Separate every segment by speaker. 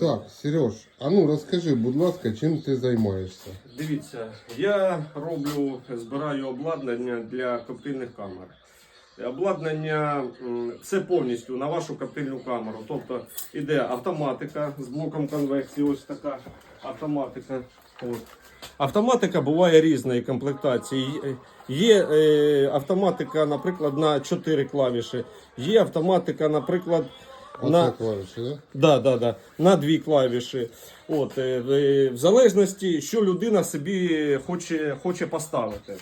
Speaker 1: Так, Сереж, а ну розкажи, будь ласка, чим ти займаєшся?
Speaker 2: Дивіться, я роблю, збираю обладнання для коптильних камер. Обладнання це повністю на вашу коптильну камеру. Тобто іде автоматика з блоком конвекції, ось така автоматика. От. Автоматика буває різної комплектації. Є е, автоматика, наприклад, на 4 клавіші. Є автоматика, наприклад, на
Speaker 1: клавіші, да?
Speaker 2: Да, да, да. На дві клавіші. От, е, в- в залежності, що людина собі хоче, хоче поставити.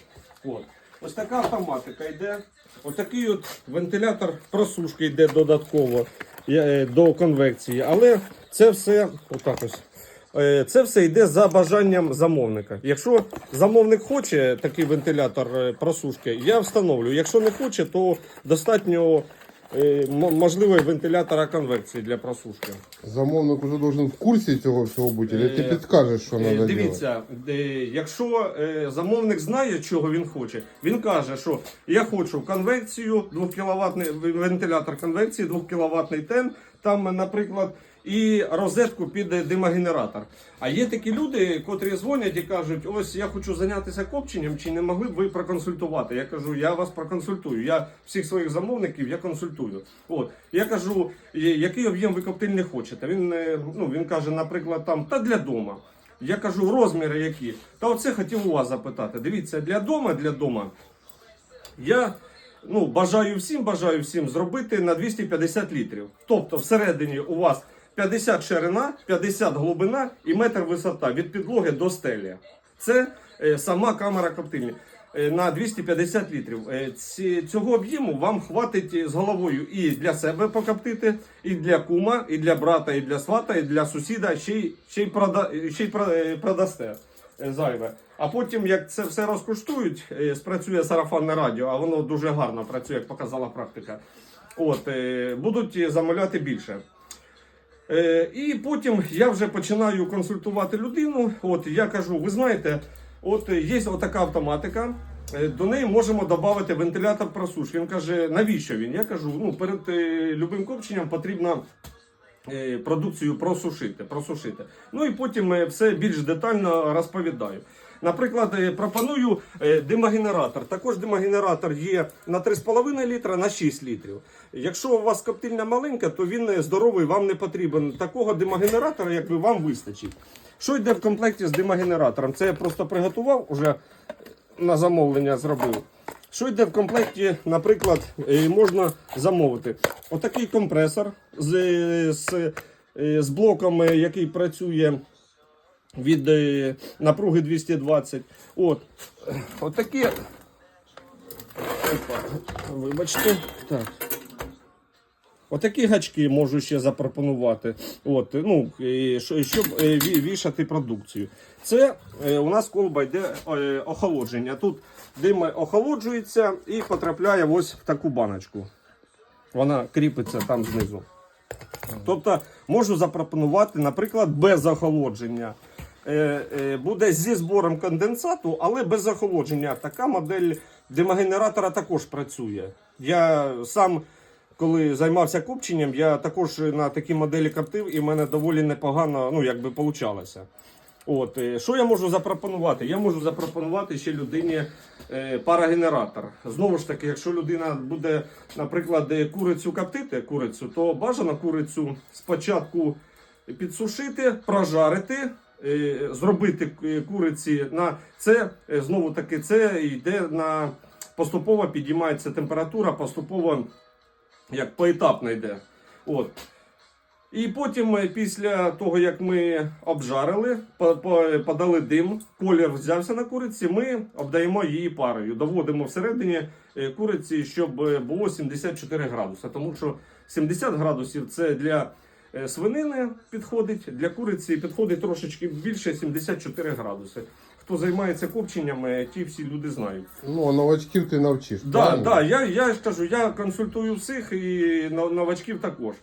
Speaker 2: От. Ось така автоматика йде. Ось такий от вентилятор просушки йде додатково е, до конвекції. Але це все отак ось. Е, Це все йде за бажанням замовника. Якщо замовник хоче такий вентилятор е, просушки, я встановлю. Якщо не хоче, то достатньо е, можливо вентилятора конвекції для просушки.
Speaker 1: Замовник уже должен в курсі цього всього бути, чи ти підкажеш, що
Speaker 2: Е,
Speaker 1: треба робити?
Speaker 2: Дивіться, е, якщо е, замовник знає, чого він хоче, він каже, що я хочу конвекцію, 2 кВт вентилятор конвекції, 2 кВт тен, там, наприклад, і розетку під димогенератор. А є такі люди, котрі дзвонять і кажуть, ось я хочу зайнятися копченням, чи не могли б ви проконсультувати? Я кажу, я вас проконсультую. Я всіх своїх замовників я консультую. От я кажу, «Е, який об'єм ви коптильний хочете. Він е, ну він каже, наприклад, там та для дома. Я кажу, розміри які. Та оце хотів у вас запитати. Дивіться, для дома, для дома я ну, бажаю всім, бажаю всім зробити на 250 літрів. Тобто всередині у вас 50 ширина, 50 глибина і метр висота від підлоги до стелі. Це е, сама камера коптильні. Е, На 250 літрів. Е, цього об'єму вам хватить з головою і для себе покоптити, і для кума, і для брата, і для свата, і для сусіда, ще й, ще й, прода, ще й продасте зайве. А потім, як це все розкуштують, спрацює сарафанне радіо, а воно дуже гарно працює, як показала практика. От, будуть замовляти більше. Е, і потім я вже починаю консультувати людину. От я кажу: ви знаєте, от є отака автоматика. е, До неї можемо додати вентилятор просушки. Він каже, навіщо він? Я кажу, ну перед е, любим копченням потрібно продукцію просушити, просушити. Ну і потім все більш детально розповідаю. Наприклад, е, пропоную е, димогенератор. Також димогенератор є на 3,5 літра, на 6 літрів. Якщо у вас коптильня маленька, то він е, здоровий, вам не потрібен. Такого димогенератора, як ви, вам вистачить. Що йде в комплекті з димогенератором? Це я просто приготував, уже на замовлення зробив. Що йде в комплекті, наприклад, можна замовити. Отакий компресор з, з, з блоком, який працює від е, напруги 220. От. Отакі. Опа, вибачте. Так. Отакі гачки можу ще запропонувати. От, ну, щоб е, вішати продукцію. Це е, у нас колба йде охолодження. Тут дим охолоджується і потрапляє ось в таку баночку. Вона кріпиться там знизу. Тобто можу запропонувати, наприклад, без охолодження. Е, е, буде зі збором конденсату, але без охолодження. Така модель димогенератора також працює. Я сам, коли займався копченням, я також на такій моделі коптив і в мене доволі непогано ну, якби, получалося. От, е, що я можу запропонувати? Я можу запропонувати ще людині парагенератор. Знову ж таки, якщо людина буде, наприклад, курицю коптити, курицю, то бажано курицю спочатку підсушити, прожарити, зробити е, куриці на це е, знову таки це йде на поступово підіймається температура, поступово як поетапно йде. От. І потім, е, після того, як ми обжарили, по- по- подали дим, колір взявся на куриці, ми обдаємо її парою. Доводимо всередині е, куриці, щоб е, було 74 градуси. Тому що 70 градусів це для е, свинини підходить, для куриці підходить трошечки більше 74 градуси. Хто займається копченням, е, ті всі люди знають.
Speaker 1: Ну, а новачків ти навчиш.
Speaker 2: Да,
Speaker 1: правильно?
Speaker 2: да, я, я ж кажу, я консультую всіх і но- новачків також.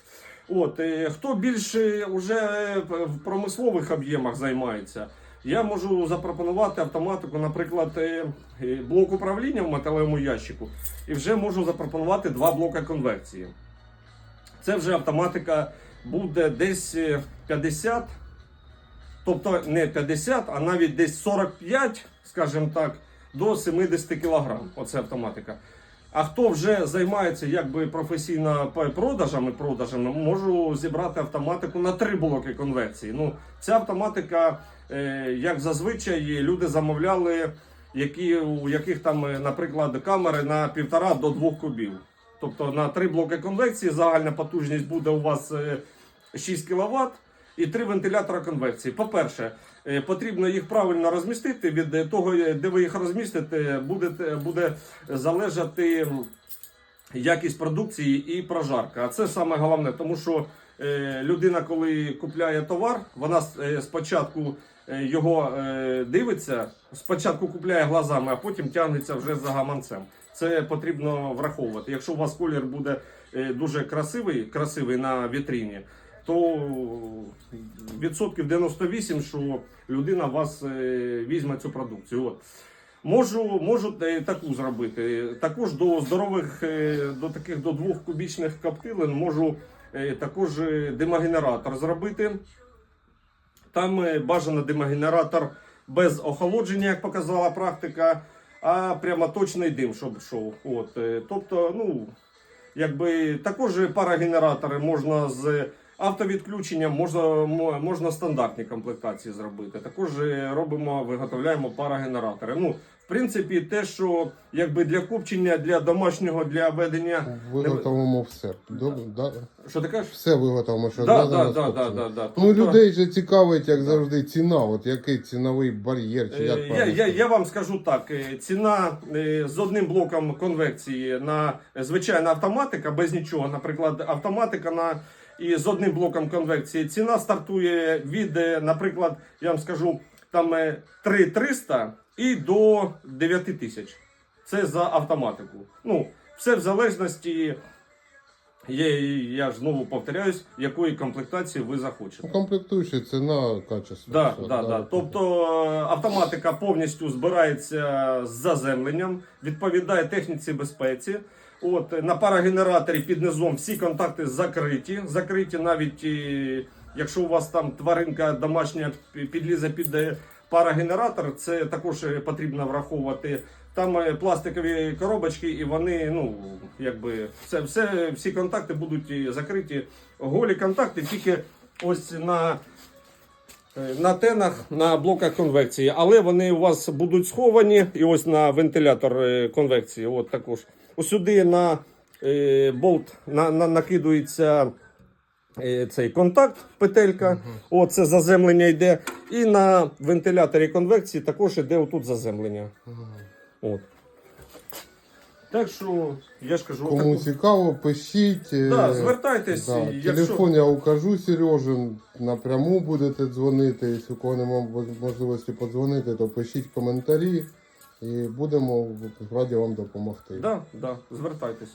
Speaker 2: От, е, хто більше вже в промислових об'ємах займається, я можу запропонувати автоматику, наприклад, е, е, блок управління в металевому ящику, і вже можу запропонувати два блока конвекції. Це вже автоматика буде десь е, 50, тобто не 50, а навіть десь 45, скажімо так, до 70 кг. Оце автоматика. А хто вже займається якби професійно продажами, продажами, можу зібрати автоматику на три блоки конвекції. Ну, ця автоматика, е, як зазвичай, люди замовляли, які, у яких там, е, наприклад, камери на півтора до двох кубів. Тобто на три блоки конвекції загальна потужність буде у вас е, 6 кВт і три вентилятора конвекції. По-перше, е, потрібно їх правильно розмістити. Від е, того, е, де ви їх розмістите, буде, буде залежати якість продукції і прожарка. А це саме головне, тому що е, людина, коли купляє товар, вона е, спочатку е, його е, дивиться, спочатку купляє глазами, а потім тягнеться вже за гаманцем. Це потрібно враховувати. Якщо у вас колір буде е, дуже красивий, красивий на вітріні, то відсотків 98, що людина вас е, візьме цю продукцію. От. Можу, можу е, таку зробити. Також до здорових, е, до таких до двох кубічних коптилин можу е, також е, димогенератор зробити. Там бажано димогенератор без охолодження, як показала практика, а прямо точний дим, щоб йшов. От, е, тобто, ну, якби також парагенератори можна з автовідключенням, можна, можна стандартні комплектації зробити. Також е, робимо, виготовляємо парагенератори. Ну, принципі, те, що якби для копчення, для домашнього, для ведення.
Speaker 1: Виготовимо все. Добре, да?
Speaker 2: Що ти кажеш?
Speaker 1: Все виготовимо, що
Speaker 2: Да, да, да, да, да, да.
Speaker 1: Ну,
Speaker 2: Тобто-
Speaker 1: людей же цікавить, як завжди, ціна. От який ціновий бар'єр, чи
Speaker 2: Е,
Speaker 1: як
Speaker 2: Я,
Speaker 1: правильно
Speaker 2: я,
Speaker 1: сказати?
Speaker 2: я вам скажу так: е, ціна е, з одним блоком конвекції на е, звичайна автоматика, без нічого, наприклад, автоматика на і з одним блоком конвекції ціна стартує від, е, наприклад, я вам скажу, там е, 3300 і до 9000. Це за автоматику. Ну, все в залежності, є, я ж знову повторяюсь, якої комплектації ви захочете.
Speaker 1: Комплектуючі, ціна, качество.
Speaker 2: Да,
Speaker 1: все,
Speaker 2: да, да. Тобто е, автоматика повністю збирається з заземленням, відповідає техніці безпеці. От на парагенераторі під низом всі контакти закриті. Закриті навіть якщо у вас там тваринка домашня підлізе під парагенератор, це також е, потрібно враховувати. Там е, пластикові коробочки, і вони, ну якби все, все, всі контакти будуть е, закриті. Голі контакти тільки ось на на тенах на блоках конвекції, але вони у вас будуть сховані. І ось на вентилятор конвекції. От також. Ось сюди на болт на, на, накидується цей контакт, петелька. От це заземлення йде. І на вентиляторі конвекції також йде отут заземлення. От. Так що, я ж кажу,
Speaker 1: Кому
Speaker 2: отаку-
Speaker 1: цікаво, пишіть. е,
Speaker 2: Да, звертайтесь,
Speaker 1: Да.
Speaker 2: якщо-
Speaker 1: Телефон я укажу Сережин, напряму будете дзвонити. Якщо у кого немає можливості подзвонити, то пишіть коментарі і будемо раді вам допомогти.
Speaker 2: да, да, звертайтесь.